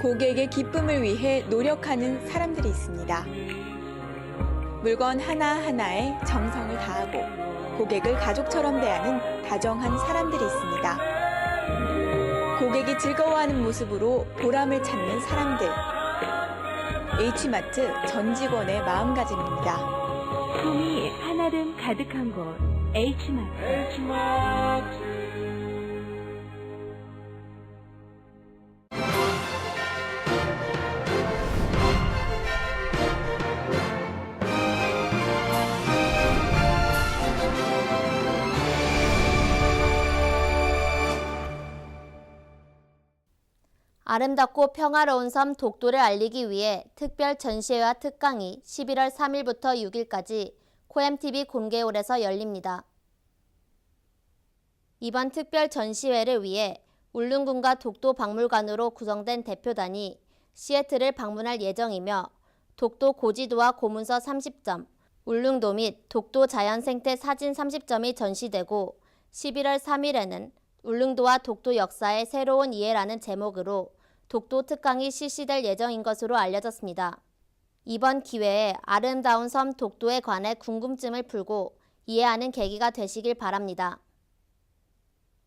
고객의 기쁨을 위해 노력하는 사람들이 있습니다. 물건 하나하나에 정성을 다하고 고객을 가족처럼 대하는 다정한 사람들이 있습니다. 고객이 즐거워하는 모습으로 보람을 찾는 사람들. H마트 전 직원의 마음가짐입니다. 꿈이 하나름 가득한 곳 H마트 아름답고 평화로운 섬 독도를 알리기 위해 특별 전시회와 특강이 11월 3일부터 6일까지 코엠TV 공개홀에서 열립니다. 이번 특별 전시회를 위해 울릉군과 독도 박물관으로 구성된 대표단이 시애틀을 방문할 예정이며 독도 고지도와 고문서 30점, 울릉도 및 독도 자연생태 사진 30점이 전시되고 11월 3일에는 울릉도와 독도 역사의 새로운 이해라는 제목으로 독도 특강이 실시될 예정인 것으로 알려졌습니다. 이번 기회에 아름다운 섬 독도에 관해 궁금증을 풀고 이해하는 계기가 되시길 바랍니다.